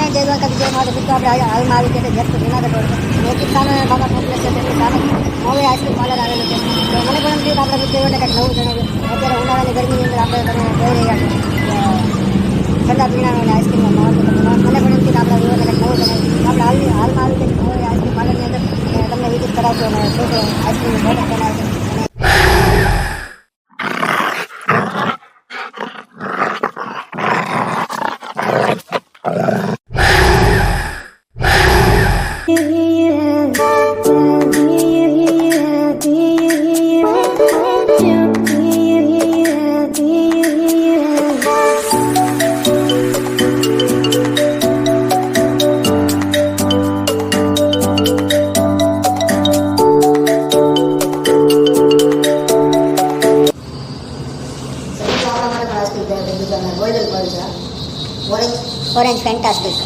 તો આપણે હાલ- હાલમાં આવી છે જેટલું જુનાગઢ રોડ. અને જ સામે બાબા કોમ્પ્લેક્સ છે તેની સામે. મોવે આઈસ્ક્રીમ પાર્લર આવેલું છે. તો મને પણ એમ આપણે મિત્રો કંઈક નવું જણાવ્યું અત્યારે ઉનાળાની ગરમીની અંદર આપણે તમે જોઈ રહ્યા છો ઠંડા પીણા અને આઈસ્ક્રીમનું મહત્વ મને પણ એમ કે આપણે વિડીયોને કંઈક નવું જણાવ્યું આપણે હાલ હાલમાં આવી ગયા મોવે આઈસ્ક્રીમ પાર્લરની અંદર તમને વિઝિટ કરાવ્યો અને શું શું orange orange fantastic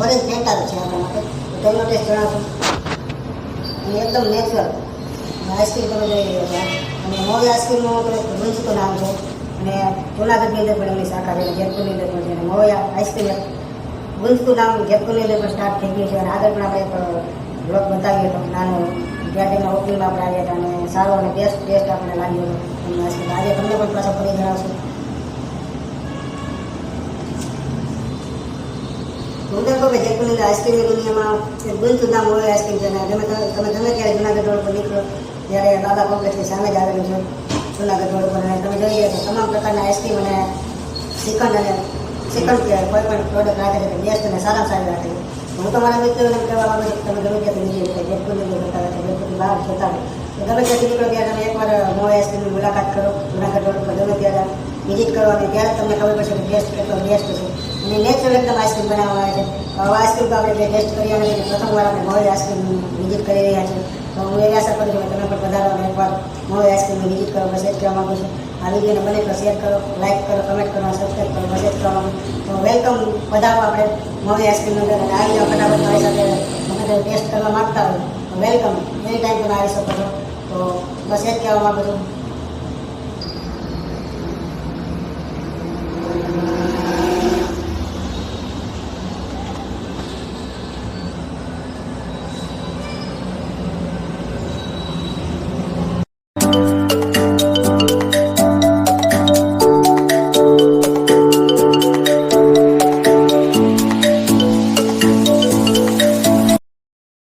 orange Fanta છે. આપણા માટે. તેનો ટેસ્ટ જણાવશો અને એકદમ નેચરલ આઈસ્ક્રીમ તમે જોઈ રહ્યા હતા અને મોવી આઈસ્ક્રીમનું આપણે ગુંજતું નામ છે. અને જુનાગઢની અંદર પણ એમની શાખા છે જેતપુરની અંદર પણ છે. અને મોવી આઈસ્ક્રીમ ગુંજતું નામ જેતપુરની અંદર પણ સ્ટાર્ટ થઈ ગયું છે. અને આગળ પણ આપણે એક બ્લોગ બતાવ્યો તો નાનો વિદ્યાર્થીના ઓપનિંગમાં આપણે આવ્યા હતા અને સારો અને બેસ્ટ ટેસ્ટ આપણને લાગ્યો હતો. આજે તમને પણ પાછા ફરી જણાવશું. તો કહું આઈસ્ક્રીમની દુનિયામાં નામ હોય આઈસ્ક્રીમ છે અને તમે તમે ત્યારે જુનાગઢ રોડ પર નીકળો, ત્યારે દાદા કોમ્પ્લેક્સની સામે જ આવેલું છે જુનાગઢ રોડ પર. તમે જોઈએ તો તમામ પ્રકારના આઈસ્ક્રીમ અને શ્રીખંડ અને શ્રીખંડ કે કોઈ પ્રોડક્ટ રાખે છે અને સારામાં સારી રાખે હું તમારા મારા મિત્રોને કહેવા તમે ગમે ત્યાંથી નીકળી શકો. બહાર જતા હોય ગમે ત્યાંથી નીકળો ત્યારે તમે એકવાર મોવા આઈસ્ક્રીમની મુલાકાત કરો જુનાગઢ રોડ પર. ગમે ત્યારે વિઝિટ કરો અને ત્યારે તમને ખબર પડશે કે બેસ્ટ કેટલો બેસ્ટ છે. અને નેચરલ એકદમ આઈસ્ક્રીમ હવે આઈસ્ક્રીમ તો આપણે ટેસ્ટ કરી અને પ્રથમ વાર આપણે મોડી આઈસ્ક્રીમ વિઝિટ કરી રહ્યા છીએ. તો હું એ આશા કરું છું કે તમે પણ પધારો અને એકવાર મોડી આઈસ્ક્રીમની વિઝિટ કરો મેસેજ કહેવા માગું છું. આ વિડીયોને બને તો શેર કરો લાઇક કરો કમેન્ટ કરો સબસ્ક્રાઈબ કરો મેસેજ કરવા માગું તો વેલકમ પધારો આપણે મોડી આઈસ્ક્રીમ અંદર. આવી જાઓ ફટાફટ મારી સાથે ટેસ્ટ કરવા માગતા હોય તો વેલકમ એની ટાઈમ તમે આવી શકો છો. તો બસ એ જ કહેવા માગું છું.